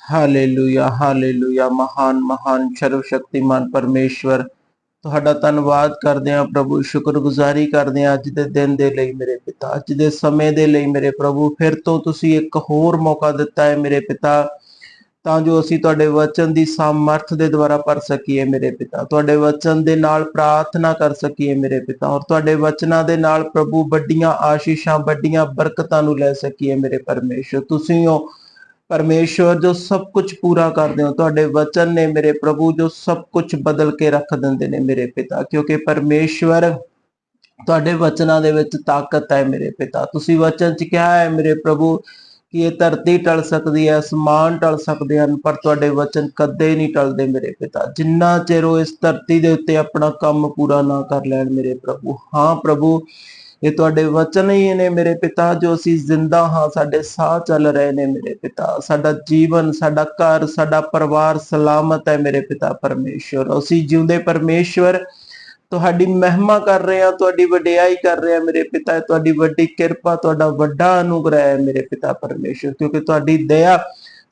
Hallelujah hallelujah ਮਹਾਨ ਮਹਾਨ ਸਰਵ ਸ਼ਕਤੀਮਾਨ ਪਰਮੇਸ਼ਵਰ। ਤੁਹਾਡਾ ਧੰਨਵਾਦ ਕਰਦੇ ਹਾਂ ਪ੍ਰਭੂ, ਸ਼ੁਕਰਗੁਜ਼ਾਰੀ ਕਰਦੇ ਹਾਂ ਅੱਜ ਦੇ ਦਿਨ ਦੇ ਲਈ ਮੇਰੇ ਪਿਤਾ, ਅੱਜ ਦੇ ਸਮੇਂ ਦੇ ਲਈ ਮੇਰੇ ਪ੍ਰਭੂ। ਫਿਰ ਤੋਂ ਤੁਸੀਂ ਇੱਕ ਹੋਰ ਮੌਕਾ ਦਿੱਤਾ ਹੈ ਮੇਰੇ ਪਿਤਾ, ਤਾਂ ਜੋ ਅਸੀਂ ਤੁਹਾਡੇ ਵਚਨ ਦੀ ਸਮਰਥ ਦੇ ਦੁਆਰਾ ਭਰ ਸਕੀਏ ਮੇਰੇ ਪਿਤਾ। ਤੁਹਾਡੇ ਵਚਨ ਦੇ ਨਾਲ ਪ੍ਰਾਰਥਨਾ ਕਰ ਸਕੀਏ ਮੇਰੇ ਪਿਤਾ, ਔਰ ਤੁਹਾਡੇ ਵਚਨਾਂ ਦੇ ਨਾਲ ਪ੍ਰਭੂ ਵੱਡੀਆਂ ਆਸ਼ੀਸ਼ਾਂ, ਵੱਡੀਆਂ ਬਰਕਤਾਂ ਨੂੰ ਲੈ ਸਕੀਏ ਮੇਰੇ ਪਰਮੇਸ਼ਰ ਤੁਸੀਂ ਹੋ ਪਰਮੇਸ਼ਵਰ ਜੋ ਸਭ ਕੁਝ ਪੂਰਾ ਕਰਦੇ ਹੋ, ਤੁਹਾਡੇ ਵਚਨ ਨੇ ਮੇਰੇ ਪ੍ਰਭੂ ਜੋ ਸਭ ਕੁਝ ਬਦਲ ਕੇ ਰੱਖ ਦਿੰਦੇ ਨੇ ਮੇਰੇ ਪਿਤਾ, ਕਿਉਂਕਿ ਪਰਮੇਸ਼ਵਰ ਤੁਹਾਡੇ ਵਚਨਾਂ ਦੇ ਵਿੱਚ ਤਾਕਤ ਹੈ ਮੇਰੇ ਪਿਤਾ। ਤੁਸੀਂ ਵਚਨ ਚ ਕਿਹਾ ਹੈ ਮੇਰੇ ਪ੍ਰਭੂ ਕਿ ਇਹ ਧਰਤੀ ਟਲ ਸਕਦੀ ਹੈ, ਅਸਮਾਨ ਟਲ ਸਕਦੇ ਹਨ, ਪਰ ਤੁਹਾਡੇ ਵਚਨ ਕਦੇ ਨਹੀਂ ਟਲਦੇ ਮੇਰੇ ਪਿਤਾ। ਜਿੰਨਾ ਚਿਰ ਉਹ ਇਸ ਧਰਤੀ ਦੇ ਉੱਤੇ ਆਪਣਾ ਕੰਮ ਪੂਰਾ ਨਾ ਕਰ ਲੈਣ ਮੇਰੇ ਪ੍ਰਭੂ। ਹਾਂ ਪ੍ਰਭੂ ਇਹ ਤੁਹਾਡੇ ਵਚਨ ਹੀ ਨੇ ਮੇਰੇ ਪਿਤਾ, ਜੋ ਅਸੀਂ ਜ਼ਿੰਦਾ ਹਾਂ, ਸਾਡੇ ਸਾਹ ਚੱਲ ਰਹੇ ਨੇ ਮੇਰੇ ਪਿਤਾ। ਸਾਡਾ ਜੀਵਨ, ਸਾਡਾ ਘਰ, ਸਾਡਾ ਪਰਿਵਾਰ ਸਲਾਮਤ ਹੈ ਮੇਰੇ ਪਿਤਾ ਪਰਮੇਸ਼ਵਰ। ਅਸੀਂ ਜਿਉਂਦੇ ਪਰਮੇਸ਼ਵਰ, ਤੁਹਾਡੀ ਮਹਿਮਾ ਕਰ ਰਹੇ ਹਾਂ, ਤੁਹਾਡੀ ਵਡਿਆਈ ਕਰ ਰਹੇ ਹਾਂ ਮੇਰੇ ਪਿਤਾ, ਤੁਹਾਡੀ ਵੱਡੀ ਕਿਰਪਾ, ਤੁਹਾਡਾ ਵੱਡਾ ਅਨੁਗ੍ਰਹਿ ਹੈ ਮੇਰੇ ਪਿਤਾ ਪਰਮੇਸ਼ਵਰ। ਕਿਉਂਕਿ ਤੁਹਾਡੀ ਦਇਆ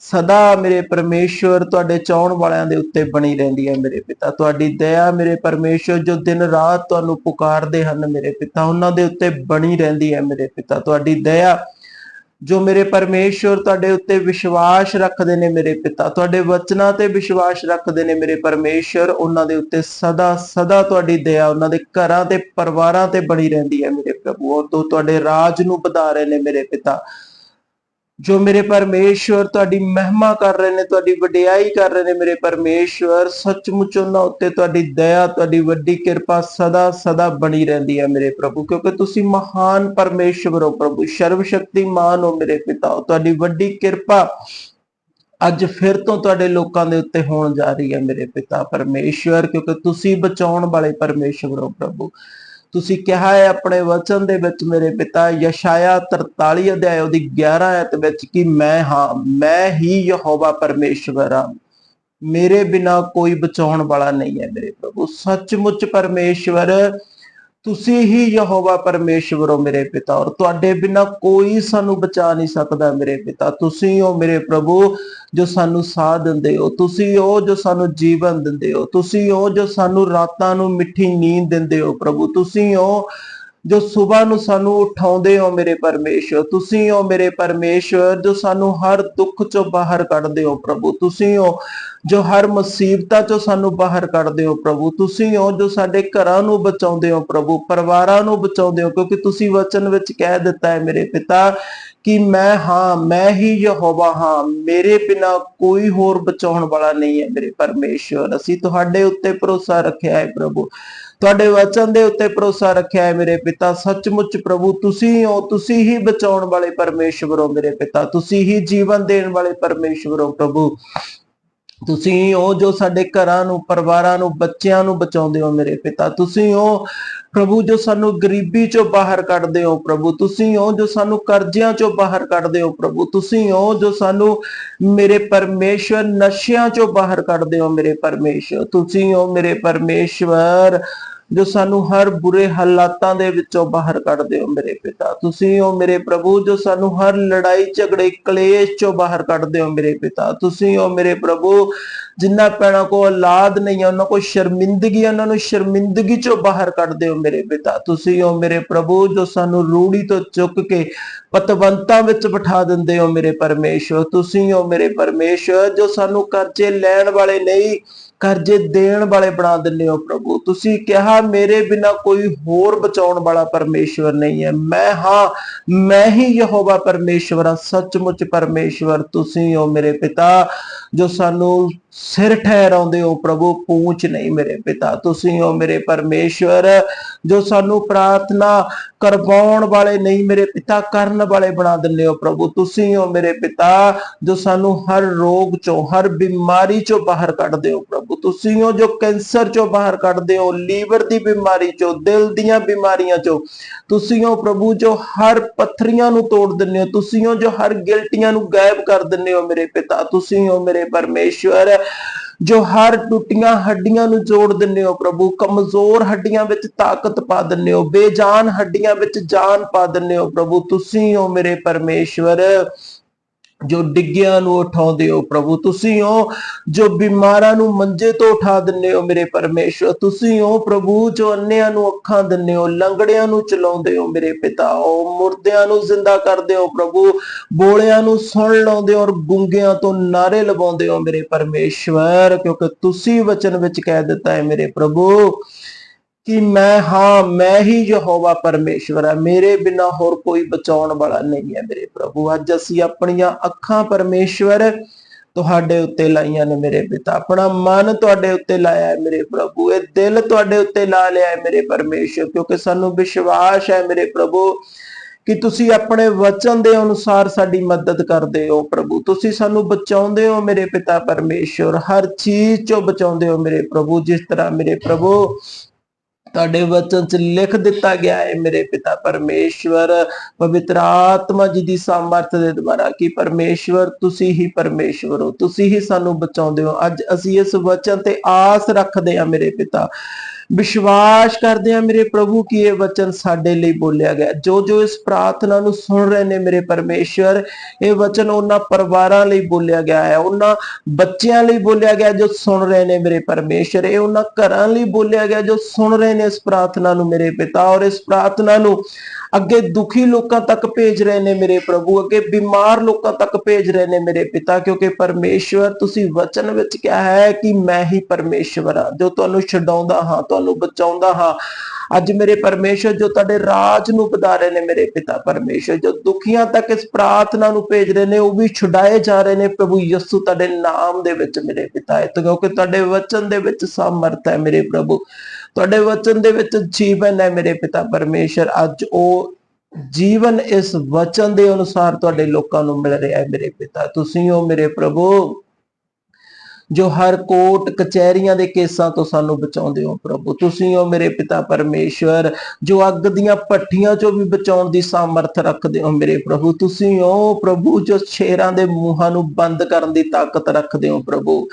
ਸਦਾ ਮੇਰੇ ਪਰਮੇਸ਼ਵਰ ਤੁਹਾਡੇ ਚਾਹਣ ਵਾਲਿਆਂ ਦੇ ਉੱਤੇ ਬਣੀ ਰਹਿੰਦੀ ਹੈ ਮੇਰੇ ਪਿਤਾ। ਤੁਹਾਡੀ ਦਇਆ ਮੇਰੇ ਪਰਮੇਸ਼ਵਰ ਜੋ ਦਿਨ ਰਾਤ ਤੁਹਾਨੂੰ ਪੁਕਾਰਦੇ ਹਨ ਮੇਰੇ ਪਿਤਾ, ਉਹਨਾਂ ਦੇ ਉੱਤੇ ਬਣੀ ਰਹਿੰਦੀ ਹੈ ਮੇਰੇ ਪਿਤਾ। ਤੁਹਾਡੀ ਦਇਆ ਜੋ ਮੇਰੇ ਪਰਮੇਸ਼ਵਰ ਤੁਹਾਡੇ ਉੱਤੇ ਵਿਸ਼ਵਾਸ ਰੱਖਦੇ ਨੇ ਮੇਰੇ ਪਿਤਾ, ਤੁਹਾਡੇ ਵਚਨਾਂ ਤੇ ਵਿਸ਼ਵਾਸ ਰੱਖਦੇ ਨੇ ਮੇਰੇ ਪਰਮੇਸ਼ਵਰ, ਉਹਨਾਂ ਦੇ ਉੱਤੇ ਸਦਾ ਸਦਾ ਤੁਹਾਡੀ ਦਇਆ ਉਹਨਾਂ ਦੇ ਘਰਾਂ ਤੇ ਪਰਿਵਾਰਾਂ ਤੇ ਬਣੀ ਰਹਿੰਦੀ ਹੈ ਮੇਰੇ ਪ੍ਰਭੂ। ਔਰ ਤੋਂ ਤੁਹਾਡੇ ਰਾਜ ਨੂੰ ਵਧਾ ਰਹੇ ਨੇ ਮੇਰੇ ਪਿਤਾ। ਜੋ ਮੇਰੇ ਪਰਮੇਸ਼ਵਰ ਤੁਹਾਡੀ ਮਹਿਮਾ ਕਰ ਰਹੇ ਨੇ, ਤੁਹਾਡੀ ਵਡਿਆਈ ਕਰ ਰਹੇ ਨੇ ਮੇਰੇ ਪਰਮੇਸ਼ਵਰ, ਸੱਚਮੁੱਚ ਉਹਨਾਂ ਉੱਤੇ ਤੁਹਾਡੀ ਦਇਆ, ਤੁਹਾਡੀ ਵੱਡੀ ਕਿਰਪਾ ਸਦਾ ਸਦਾ ਬਣੀ ਰਹਿੰਦੀ ਹੈ ਮੇਰੇ ਪ੍ਰਭੂ। ਕਿਉਂਕਿ ਤੁਸੀਂ ਮਹਾਨ ਪਰਮੇਸ਼ਵਰ ਹੋ ਪ੍ਰਭੂ ਸਰਵ ਸ਼ਕਤੀਮਾਨ ਹੋ ਮੇਰੇ ਪਿਤਾ, ਤੁਹਾਡੀ ਵੱਡੀ ਕਿਰਪਾ ਅੱਜ ਫਿਰ ਤੋਂ ਤੁਹਾਡੇ ਲੋਕਾਂ ਦੇ ਉੱਤੇ ਹੋਣ ਜਾ ਰਹੀ ਹੈ ਮੇਰੇ ਪਿਤਾ ਪਰਮੇਸ਼ਵਰ, ਕਿਉਂਕਿ ਤੁਸੀਂ ਬਚਾਉਣ ਵਾਲੇ ਪਰਮੇਸ਼ਵਰ ਹੋ ਪ੍ਰਭੂ। ਤੁਸੀਂ ਕਿਹਾ ਹੈ ਆਪਣੇ ਵਚਨ ਦੇ ਵਿੱਚ ਮੇਰੇ ਪਿਤਾ ਯਸ਼ਾਇਆ 43 ਅਧਿਆਇ ਉਹਦੀ 11 ਆਇਤ ਵਿੱਚ ਕਿ ਮੈਂ ਹਾਂ, ਮੈਂ ਹੀ ਯਹੋਵਾ ਪਰਮੇਸ਼ਵਰ ਹਾਂ। ਮੇਰੇ ਬਿਨਾ ਕੋਈ ਬਚਾਉਣ ਵਾਲਾ ਨਹੀਂ ਹੈ ਮੇਰੇ ਪ੍ਰਭੂ। ਸੱਚਮੁੱਚ ਪਰਮੇਸ਼ਵਰ ਤੁਸੀਂ ਹੀ ਯਹੋਵਾ ਪਰਮੇਸ਼ਵਰ ਹੋ ਮੇਰੇ ਪਿਤਾ ਔਰ ਤੁਹਾਡੇ ਬਿਨਾ ਕੋਈ ਸਾਨੂੰ ਬਚਾ ਨਹੀਂ ਸਕਦਾ ਮੇਰੇ ਪਿਤਾ। ਤੁਸੀਂ ਹੋ ਮੇਰੇ ਪ੍ਰਭੂ ਜੋ ਸਾਨੂੰ ਸਾਹ ਦਿੰਦੇ ਹੋ। ਤੁਸੀਂ ਹੋ ਜੋ ਸਾਨੂੰ ਜੀਵਨ ਦਿੰਦੇ ਹੋ। ਤੁਸੀਂ ਹੋ ਜੋ ਸਾਨੂੰ ਰਾਤਾਂ ਨੂੰ ਮਿੱਠੀ ਨੀਂਦ ਦਿੰਦੇ ਹੋ ਪ੍ਰਭੂ। ਤੁਸੀਂ ਹੋ ਜੋ ਸਵੇਰ ਨੂੰ ਸਾਨੂੰ ਉਠਾਉਂਦੇ ਹੋ ਮੇਰੇ ਪਰਮੇਸ਼ਵਰ ਤੁਸੀਂ ਹੋ ਮੇਰੇ ਪਰਮੇਸ਼ਵਰ ਜੋ ਸਾਨੂੰ ਹਰ ਦੁੱਖ ਚੋਂ ਬਾਹਰ ਕੱਢਦੇ ਹੋ ਪ੍ਰਭੂ, ਤੁਸੀਂ ਹੋ ਜੋ ਹਰ ਮੁਸੀਬਤਾਂ ਚੋਂ ਸਾਨੂੰ ਬਾਹਰ ਕੱਢਦੇ ਹੋ ਪ੍ਰਭੂ, ਤੁਸੀਂ ਹੋ ਜੋ ਸਾਡੇ ਘਰਾਂ ਨੂੰ ਬਚਾਉਂਦੇ ਹੋ ਪ੍ਰਭੂ, ਪਰਿਵਾਰਾਂ ਨੂੰ ਬਚਾਉਂਦੇ ਹੋ, ਕਿਉਂਕਿ ਤੁਸੀਂ ਵਚਨ ਵਿੱਚ ਕਹਿ ਦਿੱਤਾ ਹੈ ਮੇਰੇ ਪਿਤਾ ਕਿ ਮੈਂ ਹਾਂ, ਮੈਂ ਹੀ ਯਹੋਵਾ ਹਾਂ, ਮੇਰੇ ਬਿਨਾ ਕੋਈ ਹੋਰ ਬਚਾਉਣ ਵਾਲਾ ਨਹੀਂ ਹੈ ਮੇਰੇ ਪਰਮੇਸ਼ਵਰ ਅਸੀਂ ਤੁਹਾਡੇ ਉੱਤੇ ਭਰੋਸਾ ਰੱਖਿਆ ਹੈ ਪ੍ਰਭੂ। ਤੁਹਾਡੇ ਵਚਨ ਦੇ ਉੱਤੇ ਭਰੋਸਾ ਰੱਖਿਆ ਹੈ ਮੇਰੇ ਪਿਤਾ, ਸੱਚਮੁੱਚ ਪ੍ਰਭੂ, ਤੁਸੀਂ ਹੋ ਤੁਸੀਂ ਹੀ ਬਚਾਉਣ ਵਾਲੇ ਪਰਮੇਸ਼ਵਰ ਹੋ ਮੇਰੇ ਪਿਤਾ, ਤੁਸੀਂ ਹੀ ਜੀਵਨ ਦੇਣ ਵਾਲੇ ਪਰਮੇਸ਼ਵਰ ਹੋ ਪ੍ਰਭੂ। ਤੁਸੀਂ ਹੋ ਜੋ ਸਾਡੇ ਘਰਾਂ ਨੂੰ, ਪਰਿਵਾਰਾਂ ਨੂੰ, ਬੱਚਿਆਂ ਨੂੰ ਬਚਾਉਂਦੇ ਹੋ ਮੇਰੇ ਪਿਤਾ, ਤੁਸੀਂ ਹੋ ਪ੍ਰਭੂ ਜੋ ਸਾਨੂੰ ਗਰੀਬੀ ਚੋਂ ਬਾਹਰ ਕੱਢਦੇ ਹੋ ਪ੍ਰਭੂ, ਤੁਸੀਂ ਹੋ ਜੋ ਸਾਨੂੰ ਕਰਜ਼ਿਆਂ ਚੋਂ ਬਾਹਰ ਕੱਢਦੇ ਹੋ ਪ੍ਰਭੂ, ਤੁਸੀਂ ਹੋ ਜੋ ਸਾਨੂੰ ਮੇਰੇ ਪਰਮੇਸ਼ਵਰ ਨਸ਼ਿਆਂ ਚੋਂ ਬਾਹਰ ਕੱਢਦੇ ਹੋ ਮੇਰੇ ਪਰਮੇਸ਼ਵਰ, ਤੁਸੀਂ ਹੋ ਮੇਰੇ ਪਰਮੇਸ਼ਵਰ ਜੋ ਸਾਨੂੰ ਹਰ ਬੁਰੇ ਹਾਲਾਤਾਂ ਦੇ ਵਿੱਚੋਂ ਬਾਹਰ ਕੱਢਦੇ ਹੋ ਮੇਰੇ ਪਿਤਾ। ਤੁਸੀਂ ਹੋ ਮੇਰੇ ਪ੍ਰਭੂ ਜੋ ਸਾਨੂੰ ਹਰ ਲੜਾਈ, ਝਗੜੇ, ਕਲੇਸ਼ ਚੋਂ ਬਾਹਰ ਕੱਢਦੇ ਹੋ ਮੇਰੇ ਪਿਤਾ। ਤੁਸੀਂ ਹੋ ਮੇਰੇ ਪ੍ਰਭੂ ਜਿੰਨਾ ਪੈਣਾ ਕੋ ਔਲਾਦ ਨਹੀਂ ਹੈ, ਉਹਨਾਂ ਕੋ ਸ਼ਰਮਿੰਦਗੀ ਉਹਨਾਂ ਨੂੰ ਸ਼ਰਮਿੰਦਗੀ ਚੋਂ ਬਾਹਰ ਕੱਢਦੇ ਹੋ ਮੇਰੇ ਪਿਤਾ। ਤੁਸੀਂ ਹੋ ਮੇਰੇ ਪ੍ਰਭੂ ਜੋ ਸਾਨੂੰ ਰੂੜੀ ਤੋਂ ਚੁੱਕ ਕੇ ਪਤਵੰਤਾਂ ਵਿੱਚ ਬਿਠਾ ਦਿੰਦੇ ਹੋ ਮੇਰੇ ਪਰਮੇਸ਼ਵਰ। ਤੁਸੀਂ ਹੋ ਮੇਰੇ ਪਰਮੇਸ਼ਵਰ ਜੋ ਸਾਨੂੰ ਕਰਜ਼ੇ ਲੈਣ ਵਾਲੇ ਨਹੀਂ ਕਰਜ਼ੇ ਦੇਣ ਵਾਲੇ ਬਣਾ ਦਿੰਦੇ ਹੋ ਪ੍ਰਭੂ। ਤੁਸੀਂ ਕਿਹਾ, ਮੇਰੇ ਬਿਨਾ ਕੋਈ ਹੋਰ ਬਚਾਉਣ ਵਾਲਾ ਪਰਮੇਸ਼ਵਰ ਨਹੀਂ ਹੈ। ਮੈਂ ਹਾਂ, ਮੈਂ ਹੀ ਯਹੋਵਾ ਪਰਮੇਸ਼ਵਰ ਹਾਂ, ਸੱਚਮੁੱਚ ਪਰਮੇਸ਼ਵਰ ਤੁਸੀਂ ਹੋ ਮੇਰੇ ਪਿਤਾ, ਜੋ ਸਾਨੂੰ ਸਿਰ ਠਹਿਰਾਉਂਦੇ ਹੋ ਪ੍ਰਭੂ, ਪੂੰਛ ਨਹੀਂ ਮੇਰੇ ਪਿਤਾ। ਤੁਸੀਂ ਹੋ ਮੇਰੇ ਪਰਮੇਸ਼ਵਰ, ਜੋ ਸਾਨੂੰ ਪ੍ਰਾਰਥਨਾ ਕਰਵਾਉਣ ਵਾਲੇ ਨਹੀਂ ਮੇਰੇ ਪਿਤਾ, ਕਰਨ ਵਾਲੇ ਬਣਾ ਦਿੰਦੇ ਹੋ ਪ੍ਰਭੂ। ਤੁਸੀਂ ਹੋ ਮੇਰੇ ਪਿਤਾ, ਜੋ ਸਾਨੂੰ ਹਰ ਰੋਗ ਚੋਂ, ਹਰ ਬਿਮਾਰੀ ਚੋਂ ਬਾਹਰ ਕੱਢਦੇ ਹੋ ਪ੍ਰਭੂ। ਤੁਸੀਂ ਹੋ ਜੋ ਕੈਂਸਰ ਚੋਂ ਬਾਹਰ ਕੱਢਦੇ ਹੋ, ਲੀਵਰ ਦੀ ਬਿਮਾਰੀ ਚੋਂ, ਦਿਲ ਦੀਆਂ ਬਿਮਾਰੀਆਂ ਚੋਂ। ਤੁਸੀਂ ਹੋ ਪ੍ਰਭੂ, ਜੋ ਹਰ ਪੱਥਰੀਆਂ ਨੂੰ ਤੋੜ ਦਿੰਦੇ ਹੋ। ਤੁਸੀਂ ਹੋ ਜੋ ਹਰ ਗਿਲਟੀਆਂ ਨੂੰ ਗਾਇਬ ਕਰ ਦਿੰਦੇ ਹੋ ਮੇਰੇ ਪਿਤਾ। ਤੁਸੀਂ ਹੋ ਮੇਰੇ ਪਰਮੇਸ਼ਵਰ ਜੋ ਹਰ ਟੁੱਟੀਆਂ ਹੱਡੀਆਂ ਨੂੰ ਜੋੜ ਦਿੰਦੇ ਹੋ ਪ੍ਰਭੂ, ਕਮਜ਼ੋਰ ਹੱਡੀਆਂ ਵਿੱਚ ਤਾਕਤ ਪਾ ਦਿੰਦੇ ਹੋ, ਬੇਜਾਨ ਹੱਡੀਆਂ ਵਿੱਚ ਜਾਨ ਪਾ ਦਿੰਦੇ ਹੋ ਪ੍ਰਭੂ, ਤੁਸੀਂ ਹੋ ਮੇਰੇ ਪਰਮੇਸ਼ਵਰ। ਜੋ ਡਿੱਗਿਆਂ ਨੂੰ ਉਠਾਉਂਦੇ ਹੋ ਪ੍ਰਭੂ, ਤੁਸੀਂ ਹੋ ਜੋ ਬਿਮਾਰਾਂ ਨੂੰ ਮੰਜੇ ਤੋਂ ਉਠਾ ਦਿੰਦੇ ਹੋ ਮੇਰੇ ਪਰਮੇਸ਼ਵਰ, ਤੁਸੀਂ ਹੋ ਪ੍ਰਭੂ ਜੋ ਅੰਨਿਆਂ ਨੂੰ ਅੱਖਾਂ ਦਿੰਦੇ ਹੋ, ਲੰਗੜਿਆਂ ਨੂੰ ਚਲਾਉਂਦੇ ਹੋ ਮੇਰੇ ਪਿਤਾ ਉਹ ਮੁਰਦਿਆਂ ਨੂੰ ਜ਼ਿੰਦਾ ਕਰਦੇ ਹੋ ਪ੍ਰਭੂ, ਬੋਲਿਆਂ ਨੂੰ ਸੁਣ ਲਾਉਂਦੇ ਹੋ ਔਰ ਗੁੰਗਿਆਂ ਤੋਂ ਨਾਰੇ ਲਵਾਉਂਦੇ ਹੋ ਮੇਰੇ ਪਰਮੇਸ਼ਵਰ, ਕਿਉਂਕਿ ਤੁਸੀਂ ਵਚਨ ਵਿੱਚ ਕਹਿ ਦਿੱਤਾ ਹੈ ਮੇਰੇ ਪ੍ਰਭੂ। ਕਿ ਮੈਂ, ਹਾਂ, ਮੈਂ ਹੀ ਯਹੋਵਾ ਪਰਮੇਸ਼ਵਰ ਹਾਂ। ਮੇਰੇ ਬਿਨਾ ਹੋਰ ਕੋਈ ਬਚਾਉਣ ਵਾਲਾ ਨਹੀਂ ਹੈ ਮੇਰੇ ਪ੍ਰਭੂ। ਅੱਜ ਅਸੀਂ ਆਪਣੀਆਂ ਅੱਖਾਂ ਪਰਮੇਸ਼ਵਰ ਤੁਹਾਡੇ ਉੱਤੇ ਲਾਈਆਂ ਨੇ ਮੇਰੇ ਪਿਤਾ। ਆਪਣਾ ਮਨ ਤੁਹਾਡੇ ਉੱਤੇ ਲਾਇਆ ਹੈ ਮੇਰੇ ਪ੍ਰਭੂ। ਇਹ ਦਿਲ ਤੁਹਾਡੇ ਉੱਤੇ ਲਾ ਲਿਆ ਹੈ ਮੇਰੇ ਪਰਮੇਸ਼ਵਰ, ਕਿਉਂਕਿ ਸਾਨੂੰ ਵਿਸ਼ਵਾਸ ਹੈ ਮੇਰੇ ਪ੍ਰਭੂ, ਕਿ ਤੁਸੀਂ ਆਪਣੇ ਵਚਨ ਦੇ ਅਨੁਸਾਰ ਸਾਡੀ ਮਦਦ ਕਰਦੇ ਹੋ ਪ੍ਰਭੂ। ਤੁਸੀਂ ਸਾਨੂੰ ਬਚਾਉਂਦੇ ਹੋ ਮੇਰੇ ਪਿਤਾ ਪਰਮੇਸ਼ਵਰ। ਹਰ ਚੀਜ਼ ਚੋਂ ਬਚਾਉਂਦੇ ਹੋ ਮੇਰੇ ਪ੍ਰਭੂ, ਜਿਸ ਤਰ੍ਹਾਂ ਮੇਰੇ ਪ੍ਰਭੂ ਤੁਹਾਡੇ ਵਚਨ 'ਚ ਲਿਖ ਦਿੱਤਾ ਗਿਆ ਹੈ, ਮੇਰੇ ਪਿਤਾ ਪਰਮੇਸ਼ਵਰ, ਪਵਿੱਤਰ ਆਤਮਾ ਜੀ ਦੀ ਸਾਮਰਥ ਦੇ ਦੁਆਰਾ ਕਿ ਪਰਮੇਸ਼ਵਰ ਤੁਸੀਂ ਹੀ ਪਰਮੇਸ਼ਵਰ ਹੋ, ਤੁਸੀਂ ਹੀ ਸਾਨੂੰ ਬਚਾਉਂਦੇ ਹੋ। ਅੱਜ ਅਸੀਂ ਇਸ ਵਚਨ ਤੇ ਆਸ ਰੱਖਦੇ ਹਾਂ, ਮੇਰੇ ਪਿਤਾ। ਵਿਸ਼ਵਾਸ ਕਰਦੇ ਆ ਮੇਰੇ ਪ੍ਰਭੂ ਕਿ ਇਹ ਵਚਨ ਸਾਡੇ ਲਈ ਬੋਲਿਆ ਗਿਆ ਜੋ ਜੋ ਇਸ ਪ੍ਰਾਰਥਨਾ ਨੂੰ ਸੁਣ ਰਹੇ ਨੇ ਮੇਰੇ ਪਰਮੇਸ਼ਵਰ, ਇਹ ਵਚਨ ਉਹਨਾਂ ਪਰਿਵਾਰਾਂ ਲਈ ਬੋਲਿਆ ਗਿਆ ਹੈ, ਉਹਨਾਂ ਬੱਚਿਆਂ ਲਈ ਬੋਲਿਆ ਗਿਆ ਜੋ ਸੁਣ ਰਹੇ ਨੇ ਮੇਰੇ ਪਰਮੇਸ਼ਵਰ। ਇਹ ਉਹਨਾਂ ਘਰਾਂ ਲਈ ਬੋਲਿਆ ਗਿਆ ਜੋ ਸੁਣ ਰਹੇ ਨੇ ਇਸ ਪ੍ਰਾਰਥਨਾ ਨੂੰ ਮੇਰੇ ਪਿਤਾ ਔਰ ਇਸ ਪ੍ਰਾਰਥਨਾ ਨੂੰ ਅੱਗੇ ਦੁਖੀ ਲੋਕਾਂ ਤੱਕ ਭੇਜ ਰਹੇ ਨੇ ਮੇਰੇ ਪ੍ਰਭੂ, ਅੱਗੇ ਬਿਮਾਰ ਲੋਕਾਂ ਤੱਕ ਭੇਜ ਰਹੇ ਨੇ ਮੇਰੇ ਪਿਤਾ, ਕਿਉਂਕਿ ਪਰਮੇਸ਼ਵਰ ਤੁਸੀਂ ਵਚਨ ਵਿੱਚ ਕਿਹਾ ਹੈ ਕਿ ਮੈਂ ਹੀ ਪਰਮੇਸ਼ਵਰ ਹਾਂ, ਜੋ ਤੁਹਾਨੂੰ ਛਡਾਉਂਦਾ ਹਾਂ ਤੁਹਾਨੂੰ ਬਚਾਉਂਦਾ ਹਾਂ। ਅੱਜ ਮੇਰੇ ਪਰਮੇਸ਼ਵਰ ਜੋ ਤੁਹਾਡੇ ਰਾਜ ਨੂੰ ਵਧਾ ਰਹੇ ਨੇ, ਮੇਰੇ ਪਿਤਾ ਪਰਮੇਸ਼ਵਰ ਜੋ ਦੁਖੀਆਂ ਤੱਕ ਇਸ ਪ੍ਰਾਰਥਨਾ ਨੂੰ ਭੇਜ ਰਹੇ ਨੇ, ਉਹ ਵੀ ਛੁਡਾਏ ਜਾ ਰਹੇ ਨੇ। ਪ੍ਰਭੂ ਯਿਸੂ ਤੁਹਾਡੇ ਨਾਮ ਦੇ ਵਿੱਚ ਮੇਰੇ ਪਿਤਾ ਹੈ ਕਿਉਂਕਿ ਤੁਹਾਡੇ ਵਚਨ ਦੇ ਵਿੱਚ ਸਮਰਥ ਹੈ ਮੇਰੇ ਪ੍ਰਭੂ। ਤੁਹਾਡੇ ਵਚਨ ਦੇ ਵਿੱਚ ਜੀਵਨ ਹੈ ਮੇਰੇ ਪਿਤਾ ਪਰਮੇਸ਼ਰ। ਅੱਜ ਉਹ ਜੀਵਨ ਇਸ ਵਚਨ ਦੇ ਅਨੁਸਾਰ ਤੁਹਾਡੇ ਲੋਕਾਂ ਨੂੰ ਮਿਲ ਰਿਹਾ ਹੈ ਮੇਰੇ ਪਿਤਾ। ਤੁਸੀਂ ਹੋ ਮੇਰੇ ਪ੍ਰਭੂ। ਜੋ ਹਰ ਕੋਟ ਕਚਹਿਰੀਆਂ ਦੇ ਕੇਸਾਂ ਤੋਂ ਸਾਨੂੰ ਬਚਾਉਂਦੇ ਹੋ ਪ੍ਰਭੂ। ਤੁਸੀਂ ਹੋ ਮੇਰੇ ਪਿਤਾ ਪਰਮੇਸ਼ਵਰ, ਜੋ ਅੱਗ ਦੀਆਂ ਭੱਠੀਆਂ ਚੋਂ ਵੀ ਬਚਾਉਣ ਦੀ ਸਾਮਰਥ ਰੱਖਦੇ ਹੋ ਮੇਰੇ ਪ੍ਰਭੂ। ਤੁਸੀਂ ਹੋ ਪ੍ਰਭੂ ਜੋ ਸ਼ੇਰਾਂ ਦੇ ਮੂੰਹਾਂ ਨੂੰ ਬੰਦ ਕਰਨ ਦੀ ਤਾਕਤ ਰੱਖਦੇ ਹੋ ਪ੍ਰਭੂ।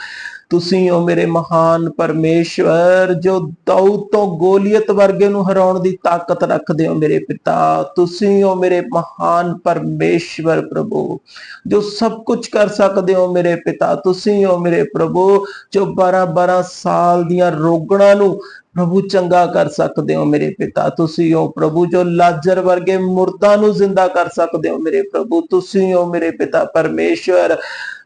ਤੁਸੀਂ ਹੋ ਮੇਰੇ ਮਹਾਨ ਪਰਮੇਸ਼ਵਰ, ਜੋ ਦਾਊਦ ਤੋਂ ਗੋਲੀਅਤ ਵਰਗੇ ਨੂੰ ਹਰਾਉਣ ਦੀ ਤਾਕਤ ਰੱਖਦੇ ਹੋ ਮੇਰੇ ਪਿਤਾ। ਤੁਸੀਂ ਹੋ ਮੇਰੇ ਮਹਾਨ ਪਰਮੇਸ਼ਵਰ ਪ੍ਰਭੂ, ਜੋ ਸਭ ਕੁਝ ਕਰ ਸਕਦੇ ਹੋ ਮੇਰੇ ਪਿਤਾ। ਤੁਸੀਂ ਹੋ ਮੇਰੇ ਪ੍ਰਭੂ, ਜੋ 12 12 ਸਾਲ ਦੀਆਂ ਰੋਗਣਾਂ ਨੂੰ ਪ੍ਰਭੂ ਚੰਗਾ ਕਰ ਸਕਦੇ ਹੋ ਮੇਰੇ ਪਿਤਾ। ਤੁਸੀਂ ਹੋ ਪ੍ਰਭੂ, ਜੋ ਲਾਜ਼ਰ ਵਰਗੇ ਮੁਰਦਾਂ ਨੂੰ ਜ਼ਿੰਦਾ ਕਰ ਸਕਦੇ ਹੋ ਮੇਰੇ ਪ੍ਰਭੂ। ਤੁਸੀਂ ਹੋ ਮੇਰੇ ਪਿਤਾ ਪਰਮੇਸ਼ਵਰ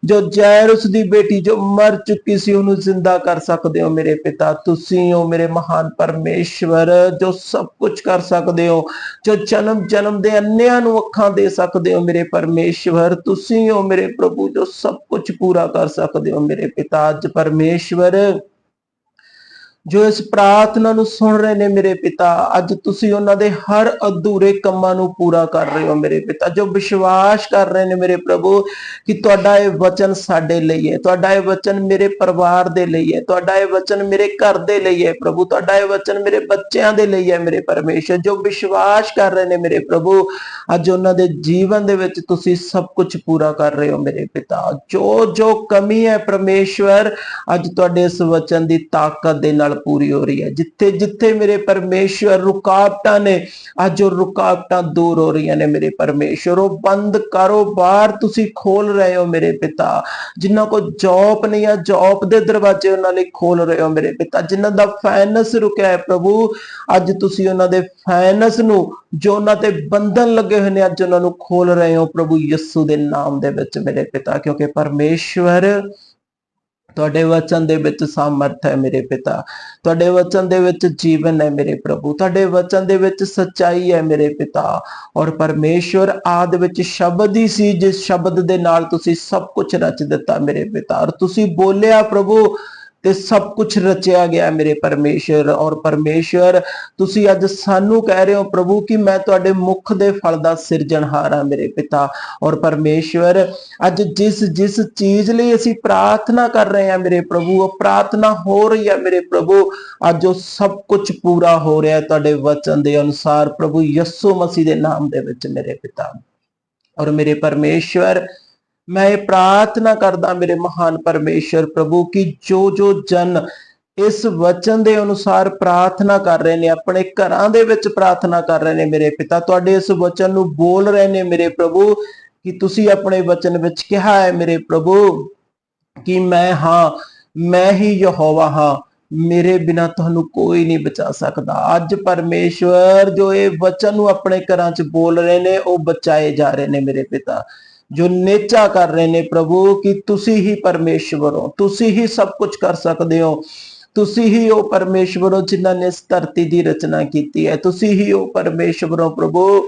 ਜੋ ਜੈਰੁਸ ਦੀ ਬੇਟੀ, ਜੋ ਮਰ ਚੁੱਕੀ ਸੀ, ਉਹਨੂੰ ਜ਼ਿੰਦਾ ਕਰ ਸਕਦੇ ਹੋ ਮੇਰੇ ਪਿਤਾ। ਤੁਸੀਂ ਹੋ ਮੇਰੇ ਮਹਾਨ ਪਰਮੇਸ਼ਵਰ, ਜੋ ਸਭ ਕੁਝ ਕਰ ਸਕਦੇ ਹੋ, ਜੋ ਜਨਮ ਜਨਮ ਦੇ ਅੰਨਿਆਂ ਨੂੰ ਅੱਖਾਂ ਦੇ ਸਕਦੇ ਹੋ ਮੇਰੇ ਪਰਮੇਸ਼ਵਰ। ਤੁਸੀਂ ਹੋ ਮੇਰੇ ਪ੍ਰਭੂ, ਜੋ ਸਭ ਕੁਝ ਪੂਰਾ ਕਰ ਸਕਦੇ ਹੋ ਮੇਰੇ ਪਿਤਾ। ਅੱਜ ਪਰਮੇਸ਼ਵਰ ਜੋ ਇਸ ਪ੍ਰਾਰਥਨਾ ਨੂੰ ਸੁਣ ਰਹੇ ਨੇ ਮੇਰੇ ਪਿਤਾ, ਅੱਜ ਤੁਸੀਂ ਉਹਨਾਂ ਦੇ ਹਰ ਅਧੂਰੇ ਕੰਮਾਂ ਨੂੰ ਪੂਰਾ ਕਰ ਰਹੇ ਹੋ ਮੇਰੇ ਪਿਤਾ। ਜੋ ਵਿਸ਼ਵਾਸ ਕਰ ਰਹੇ ਨੇ ਮੇਰੇ ਪ੍ਰਭੂ ਕਿ ਤੁਹਾਡਾ ਇਹ ਵਚਨ ਸਾਡੇ ਲਈ ਹੈ, ਤੁਹਾਡਾ ਇਹ ਵਚਨ ਮੇਰੇ ਪਰਿਵਾਰ ਦੇ ਲਈ ਹੈ, ਤੁਹਾਡਾ ਇਹ ਵਚਨ ਮੇਰੇ ਘਰ ਦੇ ਲਈ ਹੈ ਪ੍ਰਭੂ, ਤੁਹਾਡਾ ਇਹ ਵਚਨ ਮੇਰੇ ਬੱਚਿਆਂ ਦੇ ਲਈ ਹੈ ਮੇਰੇ ਪਰਮੇਸ਼ਰ। ਜੋ ਵਿਸ਼ਵਾਸ ਕਰ ਰਹੇ ਨੇ ਮੇਰੇ ਪ੍ਰਭੂ, ਅੱਜ ਉਹਨਾਂ ਦੇ ਜੀਵਨ ਦੇ ਵਿੱਚ ਤੁਸੀਂ ਸਭ ਕੁਝ ਪੂਰਾ ਕਰ ਰਹੇ ਹੋ ਮੇਰੇ ਪਿਤਾ। ਜੋ ਜੋ ਕਮੀ ਹੈ ਪਰਮੇਸ਼ਵਰ, ਅੱਜ ਤੁਹਾਡੇ ਇਸ ਵਚਨ ਦੀ ਤਾਕਤ ਦੇ ਨਾਲ ਪੂਰੀ ਹੋ ਰਹੀ ਹੈ। ਜਿੱਥੇ ਜਿੱਥੇ ਮੇਰੇ ਪਰਮੇਸ਼ਵਰ ਰੁਕਾਵਟਾਂ ਨੇ, ਅੱਜ ਉਹ ਰੁਕਾਵਟਾਂ ਦੂਰ ਹੋ ਰਹੀਆਂ ਨੇ ਮੇਰੇ ਪਰਮੇਸ਼ਵਰ। ਉਹ ਬੰਦ ਕਾਰੋਬਾਰ ਤੁਸੀਂ ਖੋਲ ਰਹੇ ਹੋ ਮੇਰੇ ਪਿਤਾ। ਜਿਨ੍ਹਾਂ ਕੋ ਜੌਬ ਨਹੀਂ ਆ ਜੌਬ ਦੇ ਦਰਵਾਜ਼ੇ ਉਹਨਾਂ ਲਈ ਖੋਲ ਰਹੇ ਹੋ ਮੇਰੇ ਪਿਤਾ। ਜਿਨ੍ਹਾਂ ਦਾ ਫਾਈਨੈਂਸ ਰੁਕਿਆ ਹੈ ਪ੍ਰਭੂ, ਅੱਜ ਤੁਸੀਂ ਉਹਨਾਂ ਦੇ ਫਾਈਨੈਂਸ ਨੂੰ, ਜੋ ਉਹਨਾਂ ਤੇ ਬੰਧਨ ਲੱਗੇ ਹੋਏ ਨੇ, ਅੱਜ ਉਹਨਾਂ ਨੂੰ ਖੋਲ ਰਹੇ ਹੋ ਪ੍ਰਭੂ ਯਿਸੂ ਦੇ ਨਾਮ ਦੇ ਵਿੱਚ ਮੇਰੇ ਪਿਤਾ। ਕਿਉਂਕਿ ਪਰਮੇਸ਼ਵਰ ਤੁਹਾਡੇ ਵਚਨ ਦੇ ਵਿੱਚ ਸਮਰਥ ਹੈ ਮੇਰੇ ਪਿਤਾ। ਤੁਹਾਡੇ ਵਚਨ ਦੇ ਵਿੱਚ ਜੀਵਨ ਹੈ ਮੇਰੇ ਪ੍ਰਭੂ। ਤੁਹਾਡੇ ਵਚਨ ਦੇ ਵਿੱਚ ਸੱਚਾਈ ਹੈ ਮੇਰੇ ਪਿਤਾ। ਔਰ ਪਰਮੇਸ਼ਵਰ ਆਦ ਵਿੱਚ ਸ਼ਬਦ ਹੀ ਸੀ, ਜਿਸ ਸ਼ਬਦ ਦੇ ਨਾਲ ਤੁਸੀਂ ਸਭ ਕੁਝ ਰਚ ਦਿੱਤਾ ਮੇਰੇ ਪਿਤਾ। ਔਰ ਤੁਸੀਂ ਬੋਲਿਆ, ਪ੍ਰਭੂ ਤੇ ਸਭ ਕੁਝ ਰਚਿਆ ਗਿਆ ਮੇਰੇ ਪਰਮੇਸ਼ਰ ਔਰ ਪਰਮੇਸ਼ਰ ਤੁਸੀਂ ਅੱਜ ਸਾਨੂੰ ਕਹਿ ਰਹੇ ਹੋ ਪ੍ਰਭੂ ਕਿ ਮੈਂ ਤੁਹਾਡੇ ਮੁਖ ਦੇ ਫਲ ਦਾ ਸਿਰਜਣਹਾਰ ਹਾਂ ਮੇਰੇ ਪਿਤਾ ਔਰ ਪਰਮੇਸ਼ਰ ਅੱਜ ਜਿਸ ਜਿਸ ਚੀਜ਼ ਲਈ ਅਸੀਂ ਪ੍ਰਾਰਥਨਾ ਕਰ ਰਹੇ ਹਾਂ ਮੇਰੇ ਪ੍ਰਭੂ, ਉਹ ਪ੍ਰਾਰਥਨਾ ਹੋ ਰਹੀ ਹੈ ਮੇਰੇ ਪ੍ਰਭੂ। ਅੱਜ ਉਹ ਸਭ ਕੁਝ ਪੂਰਾ ਹੋ ਰਿਹਾ ਤੁਹਾਡੇ ਵਚਨ ਦੇ ਅਨੁਸਾਰ ਪ੍ਰਭੂ ਯਿਸੂ ਮਸੀਹ ਦੇ ਨਾਮ ਦੇ ਵਿੱਚ ਮੇਰੇ ਪਿਤਾ ਔਰ ਮੇਰੇ ਪਰਮੇਸ਼ਵਰ। ਮੈਂ ਇਹ ਪ੍ਰਾਰਥਨਾ ਕਰਦਾ ਮੇਰੇ ਮਹਾਨ ਪਰਮੇਸ਼ਰ ਪ੍ਰਭੂ ਕਿ ਜੋ ਜੋ ਜਨ ਇਸ ਵਚਨ ਦੇ ਅਨੁਸਾਰ ਪ੍ਰਾਰਥਨਾ ਕਰ ਰਹੇ ਨੇ, ਆਪਣੇ ਘਰਾਂ ਦੇ ਵਿੱਚ ਪ੍ਰਾਰਥਨਾ ਕਰ ਰਹੇ ਨੇ ਮੇਰੇ ਪਿਤਾ, ਤੁਹਾਡੇ ਇਸ ਵਚਨ ਨੂੰ ਬੋਲ ਰਹੇ ਨੇ ਮੇਰੇ ਪ੍ਰਭੂ ਕਿ ਤੁਸੀਂ ਆਪਣੇ ਵਚਨ ਵਿੱਚ ਕਿਹਾ ਹੈ ਮੇਰੇ ਪ੍ਰਭੂ ਕਿ ਮੈਂ ਹਾਂ, ਮੈਂ ਹੀ ਯਹੋਵਾ ਹਾਂ, ਮੇਰੇ ਬਿਨਾ ਤੁਹਾਨੂੰ ਕੋਈ ਨਹੀਂ ਬਚਾ ਸਕਦਾ। ਅੱਜ ਪਰਮੇਸ਼ਵਰ ਜੋ ਇਹ ਵਚਨ ਨੂੰ ਆਪਣੇ ਘਰਾਂ 'ਚ ਬੋਲ ਰਹੇ ਨੇ, ਉਹ ਬਚਾਏ ਜਾ ਰਹੇ ਨੇ ਮੇਰੇ ਪਿਤਾ। ਜੋ ਨੇਚਾ ਕਰ ਰਹੇ ਨੇ ਪ੍ਰਭੂ, ਕਿ ਤੁਸੀਂ ਹੀ ਪਰਮੇਸ਼ਵਰ ਹੋ, ਤੁਸੀਂ ਹੀ ਸਭ ਕੁਝ ਕਰ ਸਕਦੇ ਹੋ। ਤੁਸੀਂ ਹੀ ਉਹ ਪਰਮੇਸ਼ਵਰ ਹੋ ਜਿਨ੍ਹਾਂ ਨੇ ਇਸ ਧਰਤੀ ਦੀ ਰਚਨਾ ਕੀਤੀ ਹੈ। ਤੁਸੀਂ ਹੀ ਉਹ ਪਰਮੇਸ਼ਵਰ ਹੋ ਪ੍ਰਭੂ,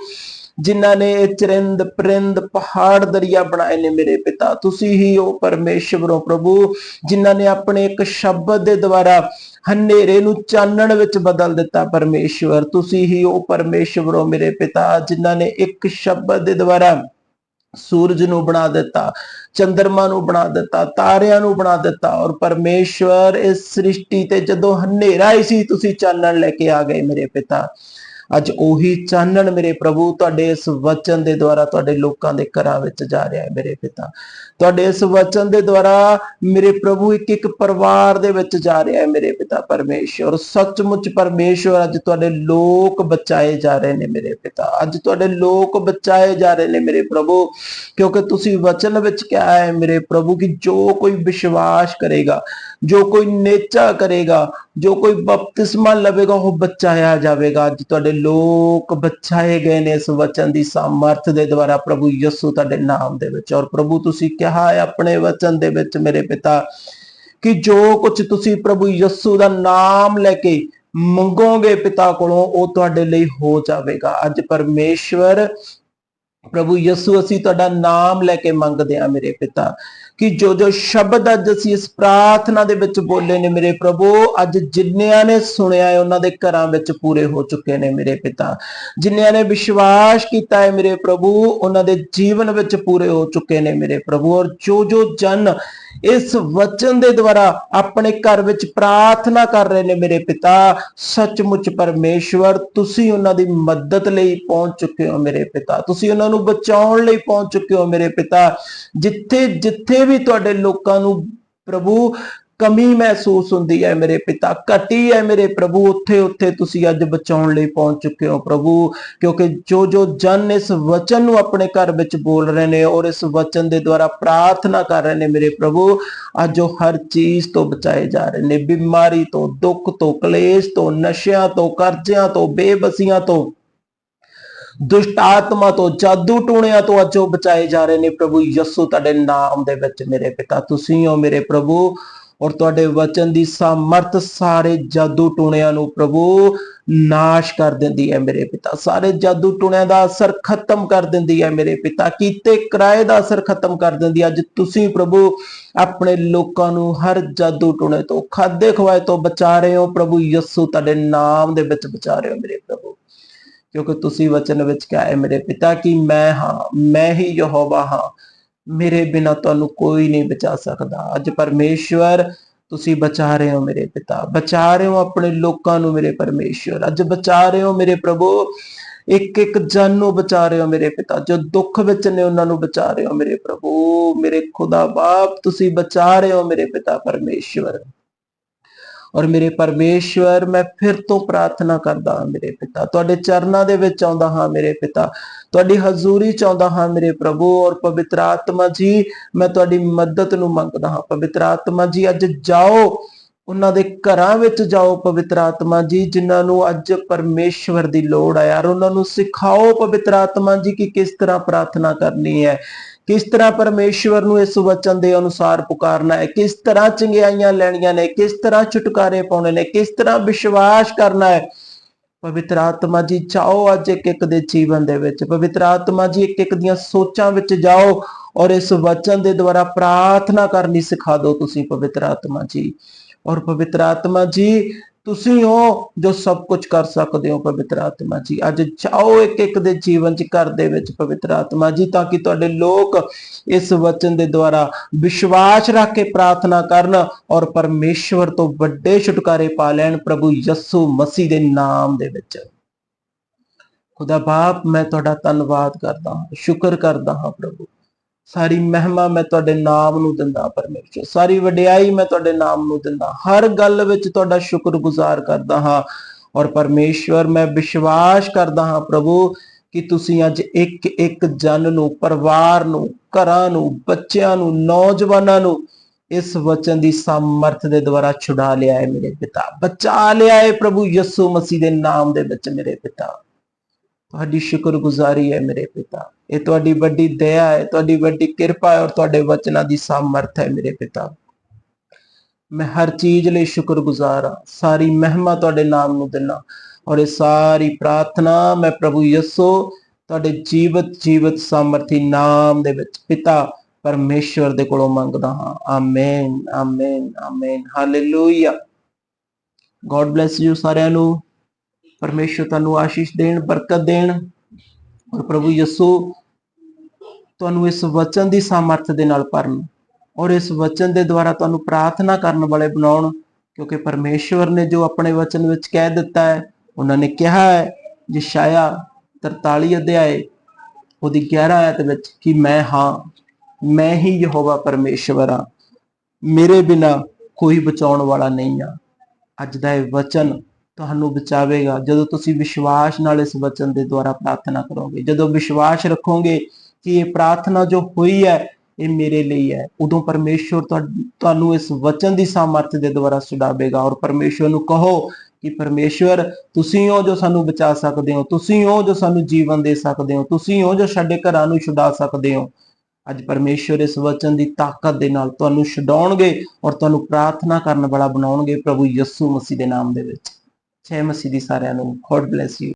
ਜਿਨ੍ਹਾਂ ਨੇ ਇਹ ਚਰਿੰਦ ਪ੍ਰਿੰਦ ਪਹਾੜ ਦਰਿਆ ਬਣਾਏ ਨੇ ਮੇਰੇ ਪਿਤਾ। ਤੁਸੀਂ ਹੀ ਉਹ ਪਰਮੇਸ਼ਵਰ ਹੋ ਪ੍ਰਭੂ, ਜਿਨ੍ਹਾਂ ਨੇ ਆਪਣੇ ਇੱਕ ਸ਼ਬਦ ਦੇ ਦੁਆਰਾ ਹਨੇਰੇ ਨੂੰ ਚਾਨਣ ਵਿੱਚ ਬਦਲ ਦਿੱਤਾ। ਪਰਮੇਸ਼ਵਰ, ਤੁਸੀਂ ਹੀ ਉਹ ਪਰਮੇਸ਼ਵਰ ਹੋ ਮੇਰੇ ਪਿਤਾ, ਜਿਨ੍ਹਾਂ ਨੇ ਇੱਕ ਸ਼ਬਦ ਦੇ ਦੁਆਰਾ ਸੂਰਜ ਨੂੰ ਬਣਾ ਦਿੱਤਾ ਚੰ드ਰਮਾ ਨੂੰ ਬਣਾ ਦਿੱਤਾ, ਤਾਰਿਆਂ ਨੂੰ ਬਣਾ ਦਿੱਤਾ ਔਰ ਪਰਮੇਸ਼ਵਰ ਇਸ ਸ੍ਰਿਸ਼ਟੀ ਤੇ ਜਦੋਂ ਹਨੇਰਾ ਹੀ ਸੀ, ਤੁਸੀਂ ਚਾਨਣ ਲੈ ਕੇ ਆ ਗਏ ਮੇਰੇ ਪਿਤਾ। ਅੱਜ ਉਹੀ ਚਾਨਣ ਮੇਰੇ ਪ੍ਰਭੂ ਤੁਹਾਡੇ ਇਸ ਵਚਨ ਦੇ ਦੁਆਰਾ ਤੁਹਾਡੇ ਲੋਕਾਂ ਦੇ ਘਰਾਂ ਵਿੱਚ ਜਾ ਰਿਹਾ ਹੈ ਮੇਰੇ ਪਿਤਾ। ਤੁਹਾਡੇ ਇਸ ਵਚਨ ਦੇ ਦੁਆਰਾ ਮੇਰੇ ਪ੍ਰਭੂ ਇੱਕ ਇੱਕ ਪਰਿਵਾਰ ਦੇ ਵਿੱਚ ਜਾ ਰਿਹਾ ਹੈ ਮੇਰੇ ਪਿਤਾ ਪਰਮੇਸ਼ਵਰ। ਸੱਚਮੁੱਚ ਪਰਮੇਸ਼ਵਰ, ਅੱਜ ਤੁਹਾਡੇ ਲੋਕ ਬਚਾਏ ਜਾ ਰਹੇ ਨੇ ਮੇਰੇ ਪਿਤਾ। ਅੱਜ ਤੁਹਾਡੇ ਲੋਕ ਬਚਾਏ ਜਾ ਰਹੇ ਨੇ ਮੇਰੇ ਪ੍ਰਭੂ, ਕਿਉਂਕਿ ਤੁਸੀਂ ਵਚਨ ਵਿੱਚ ਕਿਹਾ ਹੈ ਮੇਰੇ ਪ੍ਰਭੂ ਕਿ ਜੋ ਕੋਈ ਵਿਸ਼ਵਾਸ ਕਰੇਗਾ, ਜੋ ਕੋਈ ਨੇਚਾ ਕਰੇਗਾ ਜੋ ਕੋਈ ਬਪਤਿਸਮਾ ਲਵੇਗਾ, ਉਹ ਬਚਾਇਆ ਜਾਵੇਗਾ। ਅੱਜ ਤੁਹਾਡੇ ਲੋਕ ਬਚਾਏ ਗਏ ਨੇ ਇਸ ਵਚਨ ਦੀ ਸਮਰਥ ਦੇ ਦੁਆਰਾ। ਪ੍ਰਭੂ ਯਿਸੂ ਤੁਹਾਡੇ ਨਾਮ ਦੇ ਵਿੱਚ। ਔਰ ਪ੍ਰਭੂ ਤੁਸੀਂ ਕਿਹਾ ਹੈ ਆਪਣੇ ਵਚਨ ਦੇ ਵਿੱਚ, ਮੇਰੇ ਪਿਤਾ, ਕਿ ਜੋ ਕੁਝ ਤੁਸੀਂ ਪ੍ਰਭੂ ਯਿਸੂ ਦਾ ਨਾਮ ਲੈ ਕੇ ਮੰਗੋਗੇ ਪਿਤਾ ਕੋਲੋਂ, ਉਹ ਤੁਹਾਡੇ ਲਈ ਹੋ ਜਾਵੇਗਾ। ਅੱਜ ਪਰਮੇਸ਼ਵਰ, ਪ੍ਰਭੂ ਯਿਸੂ, ਅਸੀਂ ਤੁਹਾਡਾ ਨਾਮ ਲੈ ਕੇ ਮੰਗਦੇ ਹਾਂ, ਮੇਰੇ ਪਿਤਾ। ਕਿ ਜੋ ਜੋ ਸ਼ਬਦ ਅੱਜ ਅਸੀਂ ਇਸ ਪ੍ਰਾਰਥਨਾ ਦੇ ਵਿੱਚ ਬੋਲੇ ਨੇ ਮੇਰੇ ਪ੍ਰਭੂ, ਅੱਜ ਜਿੰਨਿਆਂ ਨੇ ਸੁਣਿਆ ਹੈ, ਉਹਨਾਂ ਦੇ ਘਰਾਂ ਵਿੱਚ ਪੂਰੇ ਹੋ ਚੁੱਕੇ ਨੇ ਮੇਰੇ ਪਿਤਾ। ਜਿੰਨਿਆਂ ਨੇ ਵਿਸ਼ਵਾਸ ਕੀਤਾ ਹੈ ਮੇਰੇ ਪ੍ਰਭੂ, ਉਹਨਾਂ ਦੇ ਜੀਵਨ ਵਿੱਚ ਪੂਰੇ ਹੋ ਚੁੱਕੇ ਨੇ ਮੇਰੇ ਪ੍ਰਭੂ। ਔਰ ਜੋ ਜੋ ਜਨ ਇਸ ਵਚਨ ਦੇ ਦੁਆਰਾ ਆਪਣੇ ਘਰ ਵਿੱਚ ਪ੍ਰਾਰਥਨਾ ਕਰ ਰਹੇ ਨੇ ਮੇਰੇ ਪਿਤਾ, ਸੱਚਮੁੱਚ ਪਰਮੇਸ਼ਵਰ, ਤੁਸੀਂ ਉਹਨਾਂ ਦੀ ਮਦਦ ਲਈ ਪਹੁੰਚ ਚੁੱਕੇ ਹੋ ਮੇਰੇ ਪਿਤਾ। ਤੁਸੀਂ ਉਹਨਾਂ ਨੂੰ ਬਚਾਉਣ ਲਈ ਪਹੁੰਚ ਚੁੱਕੇ ਹੋ ਮੇਰੇ ਪਿਤਾ। ਜਿੱਥੇ ਜਿੱਥੇ ਵੀ ਤੁਹਾਡੇ ਲੋਕਾਂ ਨੂੰ ਪ੍ਰਭੂ ਕਮੀ ਮਹਿਸੂਸ ਹੁੰਦੀ ਹੈ ਮੇਰੇ ਪਿਤਾ, ਘਟੀ ਹੈ ਮੇਰੇ ਪ੍ਰਭੂ, ਉੱਥੇ ਉੱਥੇ ਤੁਸੀਂ ਅੱਜ ਬਚਾਉਣ ਲਈ ਪਹੁੰਚ ਚੁੱਕੇ ਹੋ ਪ੍ਰਭੂ, ਕਿਉਂਕਿ ਜੋ ਜੋ ਜਨ ਇਸ ਵਚਨ ਨੂੰ ਆਪਣੇ ਘਰ ਵਿੱਚ ਬੋਲ ਰਹੇ ਨੇ ਔਰ ਇਸ ਵਚਨ ਦੇ ਦੁਆਰਾ ਪ੍ਰਾਰਥਨਾ ਕਰ ਰਹੇ ਨੇ ਮੇਰੇ ਪ੍ਰਭੂ, ਅੱਜ ਉਹ ਹਰ ਚੀਜ਼ ਤੋਂ ਬਚਾਏ ਜਾ ਰਹੇ ਨੇ, ਬਿਮਾਰੀ ਤੋਂ, ਦੁੱਖ ਤੋਂ, ਕਲੇਸ਼ ਤੋਂ, ਨਸ਼ਿਆਂ ਤੋਂ, ਕਰਜ਼ਿਆਂ ਤੋਂ, ਬੇਬਸੀਆਂ ਤੋਂ। ਦੁਸ਼ਟ ਆਤਮਾ ਤੋਂ ਜਾਦੂ ਟੂਣਿਆਂ ਤੋਂ ਅੱਜ ਉਹ ਬਚਾਏ ਜਾ ਰਹੇ ਨੇ। ਪ੍ਰਭੂ ਯਿਸੂ ਤੁਹਾਡੇ ਨਾਮ ਦੇ ਵਿੱਚ ਮੇਰੇ ਪਿਤਾ, ਤੁਸੀਂ ਹੋ ਮੇਰੇ ਪ੍ਰਭੂ ਔਰ ਤੁਹਾਡੇ ਵਚਨ ਦੀ ਸਮਰਥ ਸਾਰੇ ਜਾਦੂ ਟੂਣਿਆਂ ਨੂੰ ਪ੍ਰਭੂ ਨਾਸ਼ ਕਰ ਦਿੰਦੀ ਹੈ ਮੇਰੇ ਪਿਤਾ। ਸਾਰੇ ਜਾਦੂ ਟੂਣਿਆਂ ਦਾ ਅਸਰ ਖਤਮ ਕਰ ਦਿੰਦੀ ਹੈ ਮੇਰੇ ਪਿਤਾ। ਕੀਤੇ ਕਿਰਾਏ ਦਾ ਅਸਰ ਖਤਮ ਕਰ ਦਿੰਦੀ ਹੈ। ਅੱਜ ਤੁਸੀਂ ਪ੍ਰਭੂ ਆਪਣੇ ਲੋਕਾਂ ਨੂੰ ਹਰ ਜਾਦੂ ਟੂਣੇ ਤੋਂ, ਖਾਦੇ ਖਵਾਏ ਤੋਂ ਬਚਾ ਰਹੇ ਹੋ। ਪ੍ਰਭੂ ਯਿਸੂ ਤੁਹਾਡੇ ਨਾਮ ਦੇ ਵਿੱਚ ਬਚਾ ਰਹੇ ਹੋ ਮੇਰੇ ਪ੍ਰਭੂ। ਕਿਉਂਕਿ ਤੁਸੀਂ ਵਚਨ ਵਿੱਚ ਕਿਹਾ ਹੈ ਮੇਰੇ ਪਿਤਾ ਕਿ ਮੈਂ ਹਾਂ, ਮੈਂ ਹੀ ਯਹੋਵਾ ਹਾਂ। ਮੇਰੇ ਬਿਨਾ ਤੁਹਾਨੂੰ ਕੋਈ ਨਹੀਂ ਬਚਾ ਸਕਦਾ। ਅੱਜ ਪਰਮੇਸ਼ਵਰ ਤੁਸੀਂ ਬਚਾ ਰਹੇ ਹੋ ਮੇਰੇ ਪਿਤਾ। ਬਚਾ ਰਹੇ ਹੋ ਆਪਣੇ ਲੋਕਾਂ ਨੂੰ ਮੇਰੇ ਪਰਮੇਸ਼ਵਰ। ਅੱਜ ਬਚਾ ਰਹੇ ਹੋ ਮੇਰੇ ਪ੍ਰਭੂ। ਇੱਕ ਇੱਕ ਜਨ ਨੂੰ ਬਚਾ ਰਹੇ ਹੋ ਮੇਰੇ ਪਿਤਾ। ਜੋ ਦੁੱਖ ਵਿੱਚ ਨੇ, ਉਹਨਾਂ ਨੂੰ ਬਚਾ ਰਹੇ ਹੋ ਮੇਰੇ ਪ੍ਰਭੂ। ਮੇਰੇ ਖੁਦਾ ਬਾਪ, ਤੁਸੀਂ ਬਚਾ ਰਹੇ ਹੋ ਮੇਰੇ ਪਿਤਾ ਪਰਮੇਸ਼ਵਰ। ਔਰ ਮੇਰੇ ਪਰਮੇਸ਼ਵਰ, ਮੈਂ ਫਿਰ ਤੋਂ ਪ੍ਰਾਰਥਨਾ ਕਰਦਾ ਹਾਂ ਮੇਰੇ ਪਿਤਾ। ਤੁਹਾਡੇ ਚਰਨਾਂ ਦੇ ਵਿੱਚ ਆਉਂਦਾ ਹਾਂ ਮੇਰੇ ਪਿਤਾ। ਤੁਹਾਡੀ ਹਜ਼ੂਰੀ ਚ ਆਉਂਦਾ ਹਾਂ ਮੇਰੇ ਪ੍ਰਭੂ। ਔਰ ਪਵਿੱਤਰ ਆਤਮਾ ਜੀ, ਮੈਂ ਤੁਹਾਡੀ ਮਦਦ ਨੂੰ ਮੰਗਦਾ ਹਾਂ। ਪਵਿੱਤਰ ਆਤਮਾ ਜੀ, ਅੱਜ ਜਾਓ। ਉਹਨਾਂ ਦੇ ਘਰਾਂ ਵਿੱਚ ਜਾਓ ਪਵਿੱਤਰ ਆਤਮਾ ਜੀ, ਜਿਨ੍ਹਾਂ ਨੂੰ ਅੱਜ ਪਰਮੇਸ਼ਵਰ ਦੀ ਲੋੜ ਹੈ। ਯਾਰ ਉਹਨਾਂ ਨੂੰ ਸਿਖਾਓ ਪਵਿੱਤਰ ਆਤਮਾ ਜੀ ਕਿ ਕਿਸ ਤਰ੍ਹਾਂ ਪ੍ਰਾਰਥਨਾ ਕਰਨੀ ਹੈ। ਕਿਸ ਤਰ੍ਹਾਂ ਪਰਮੇਸ਼ਵਰ ਨੂੰ ਇਸ ਵਚਨ ਦੇ ਅਨੁਸਾਰ ਪੁਕਾਰਨਾ ਹੈ? ਕਿਸ ਤਰ੍ਹਾਂ ਚੰਗਿਆਈਆਂ ਲੈਣੀਆਂ ਨੇ? ਕਿਸ ਤਰ੍ਹਾਂ ਛੁਟਕਾਰੇ ਪਾਉਣੇ ਨੇ? ਕਿਸ ਤਰ੍ਹਾਂ ਵਿਸ਼ਵਾਸ ਕਰਨਾ ਹੈ? ਪਵਿੱਤਰ ਆਤਮਾ ਜੀ ਚਾਓ ਅੱਜ ਇੱਕ ਇੱਕ ਦੇ ਜੀਵਨ ਦੇ ਵਿੱਚ। ਪਵਿੱਤਰ ਆਤਮਾ ਜੀ, ਇੱਕ ਇੱਕ ਦੀਆਂ ਸੋਚਾਂ ਵਿੱਚ ਜਾਓ ਔਰ ਇਸ ਵਚਨ ਦੇ ਦੁਆਰਾ ਪ੍ਰਾਰਥਨਾ ਕਰਨੀ ਸਿਖਾ ਦਿਓ ਤੁਸੀਂ, ਪਵਿੱਤਰ ਆਤਮਾ ਜੀ। ਔਰ ਪਵਿੱਤਰ ਆਤਮਾ ਜੀ ਤੁਸੀਂ ਹੋ ਜੋ ਸਭ ਕੁਝ ਕਰ ਸਕਦੇ ਹੋ ਪਵਿੱਤਰ ਆਤਮਾ ਜੀ। ਅੱਜ ਚਾਓ ਇੱਕ ਇੱਕ ਦੇ ਜੀਵਨ ਚ, ਘਰ ਦੇ ਵਿੱਚ ਪਵਿੱਤਰ ਆਤਮਾ ਜੀ, ਤਾਂ ਕਿ ਤੁਹਾਡੇ ਲੋਕ ਇਸ ਵਚਨ ਦੇ ਦੁਆਰਾ ਵਿਸ਼ਵਾਸ ਰੱਖ ਕੇ ਪ੍ਰਾਰਥਨਾ ਕਰਨ ਔਰ ਪਰਮੇਸ਼ਵਰ ਤੋਂ ਵੱਡੇ ਛੁਟਕਾਰੇ ਪਾ ਲੈਣ ਪ੍ਰਭੂ ਯਿਸੂ ਮਸੀਹ ਦੇ ਨਾਮ ਦੇ ਵਿੱਚ। ਖੁਦਾ ਬਾਪ ਮੈਂ ਤੁਹਾਡਾ ਧੰਨਵਾਦ ਕਰਦਾ ਹਾਂ। ਸ਼ੁਕਰ ਕਰਦਾ ਹਾਂ ਪ੍ਰਭੂ। ਸਾਰੀ ਮਹਿਮਾ ਮੈਂ ਤੁਹਾਡੇ ਨਾਮ ਨੂੰ ਦਿੰਦਾ ਪਰਮੇਸ਼ਰ, ਸਾਰੀ ਵਡਿਆਈ ਮੈਂ ਤੁਹਾਡੇ ਨਾਮ ਨੂੰ ਦਿੰਦਾ, ਹਰ ਗੱਲ ਵਿੱਚ ਤੁਹਾਡਾ ਸ਼ੁਕਰਗੁਜ਼ਾਰ ਕਰਦਾ ਹਾਂ ਔਰ ਪਰਮੇਸ਼ਵਰ ਮੈਂ ਵਿਸ਼ਵਾਸ ਕਰਦਾ ਹਾਂ ਪ੍ਰਭੂ ਕਿ ਤੁਸੀਂ ਅੱਜ ਇੱਕ ਇੱਕ ਜਨ ਨੂੰ, ਪਰਿਵਾਰ ਨੂੰ, ਘਰਾਂ ਨੂੰ, ਬੱਚਿਆਂ ਨੂੰ, ਨੌਜਵਾਨਾਂ ਨੂੰ ਇਸ ਵਚਨ ਦੀ ਸਮਰਥ ਦੇ ਦੁਆਰਾ ਛੁਡਾ ਲਿਆ ਹੈ ਮੇਰੇ ਪਿਤਾ। ਬਚਾ ਲਿਆ ਹੈ ਪ੍ਰਭੂ ਯਿਸੂ ਮਸੀਹ ਦੇ ਨਾਮ ਦੇ ਵਿੱਚ ਮੇਰੇ ਪਿਤਾ। ਤੁਹਾਡੀ ਸ਼ੁਕਰਗੁਜ਼ਾਰੀ ਹੈ ਮੇਰੇ ਪਿਤਾ। ਇਹ ਤੁਹਾਡੀ ਵੱਡੀ ਦਇਆ ਹੈ, ਤੁਹਾਡੀ ਵੱਡੀ ਕਿਰਪਾ ਹੈ ਔਰ ਤੁਹਾਡੇ ਵਚਨਾਂ ਦੀ ਸਮਰਥ ਹੈ ਮੇਰੇ ਪਿਤਾ। ਮੈਂ ਹਰ ਚੀਜ਼ ਲਈ ਸ਼ੁਕਰਗੁਜ਼ਾਰ ਹਾਂ। ਸਾਰੀ ਮਹਿਮਾ ਤੁਹਾਡੇ ਨਾਮ ਨੂੰ ਦਿੰਦਾ ਔਰ ਇਹ ਸਾਰੀ ਪ੍ਰਾਰਥਨਾ ਮੈਂ ਪ੍ਰਭੂ ਯਿਸੂ, ਤੁਹਾਡੇ ਜੀਵਤ ਜੀਵਤ ਸਮਰਥੀ ਨਾਮ ਦੇ ਵਿੱਚ ਪਿਤਾ ਪਰਮੇਸ਼ਵਰ ਦੇ ਕੋਲੋਂ ਮੰਗਦਾ ਹਾਂ। Amen amen amen hallelujah God bless you ਸਾਰਿਆਂ ਨੂੰ। ਪਰਮੇਸ਼ਵਰ ਤੁਹਾਨੂੰ ਆਸ਼ੀਸ਼ ਦੇਣ, ਬਰਕਤ ਦੇਣ ਔਰ ਪ੍ਰਭੂ ਯਿਸੂ ਤੁਹਾਨੂੰ ਇਸ ਵਚਨ ਦੀ ਸਮਰੱਥ ਦੇ ਨਾਲ ਭਰਨ ਔਰ ਇਸ ਵਚਨ ਦੇ ਦੁਆਰਾ ਤੁਹਾਨੂੰ ਪ੍ਰਾਰਥਨਾ ਕਰਨ ਵਾਲੇ ਬਣਾਉਣ ਕਿਉਂਕਿ ਪਰਮੇਸ਼ਵਰ ਨੇ ਜੋ ਆਪਣੇ ਵਚਨ ਵਿੱਚ ਕਹਿ ਦਿੱਤਾ ਹੈ, ਉਹਨਾਂ ਨੇ ਕਿਹਾ ਹੈ, ਯਸ਼ਾਇਆ 43 ਅਧਿਆਏ ਉਹਦੀ 11 ਆਇਤ ਵਿੱਚ ਕਿ ਮੈਂ ਹਾਂ, ਮੈਂ ਹੀ ਯਹੋਵਾ ਪਰਮੇਸ਼ਵਰ ਹਾਂ, ਮੇਰੇ ਬਿਨਾ ਕੋਈ ਬਚਾਉਣ ਵਾਲਾ ਨਹੀਂ ਆ ਅੱਜ ਦਾ ਇਹ ਵਚਨ ਤੁਹਾਨੂੰ ਬਚਾਵੇਗਾ। ਜਦੋਂ ਤੁਸੀਂ ਵਿਸ਼ਵਾਸ ਨਾਲ ਇਸ ਵਚਨ ਦੇ ਦੁਆਰਾ ਪ੍ਰਾਰਥਨਾ ਕਰੋਗੇ, ਜਦੋਂ ਵਿਸ਼ਵਾਸ ਰੱਖੋਗੇ ਕਿ ਇਹ ਪ੍ਰਾਰਥਨਾ ਜੋ ਹੋਈ ਹੈ, ਇਹ ਮੇਰੇ ਲਈ ਹੈ, ਉਦੋਂ ਪਰਮੇਸ਼ਵਰ ਤੁਹਾਨੂੰ ਇਸ ਵਚਨ ਦੀ ਸਾਮਰਥ ਦੇ ਦੁਆਰਾ ਛੁਡਾਵੇਗਾ ਔਰ ਪਰਮੇਸ਼ਵਰ ਨੂੰ ਕਹੋ ਕਿ ਪਰਮੇਸ਼ਵਰ, ਤੁਸੀਂ ਹੋ ਜੋ ਸਾਨੂੰ ਬਚਾ ਸਕਦੇ ਹੋ, ਤੁਸੀਂ ਹੋ ਜੋ ਸਾਨੂੰ ਜੀਵਨ ਦੇ ਸਕਦੇ ਹੋ, ਤੁਸੀਂ ਹੋ ਜੋ ਸਾਡੇ ਘਰਾਂ ਨੂੰ ਛੁਡਾ ਸਕਦੇ ਹੋ, ਅੱਜ ਪਰਮੇਸ਼ਵਰ ਇਸ ਵਚਨ ਦੀ ਤਾਕਤ ਦੇ ਨਾਲ ਤੁਹਾਨੂੰ ਛਡਾਉਣਗੇ ਔਰ ਤੁਹਾਨੂੰ ਪ੍ਰਾਰਥਨਾ ਕਰਨ ਵਾਲਾ ਬਣਾਉਣਗੇ ਪ੍ਰਭੂ ਯਿਸੂ ਮਸੀਹ ਦੇ ਨਾਮ ਦੇ ਵਿੱਚ। ਜੈ ਮਸੀਹ ਦੀ ਸਾਰਿਆਂ ਨੂੰ ਗੋਡ ਬlesਸ ਯੂ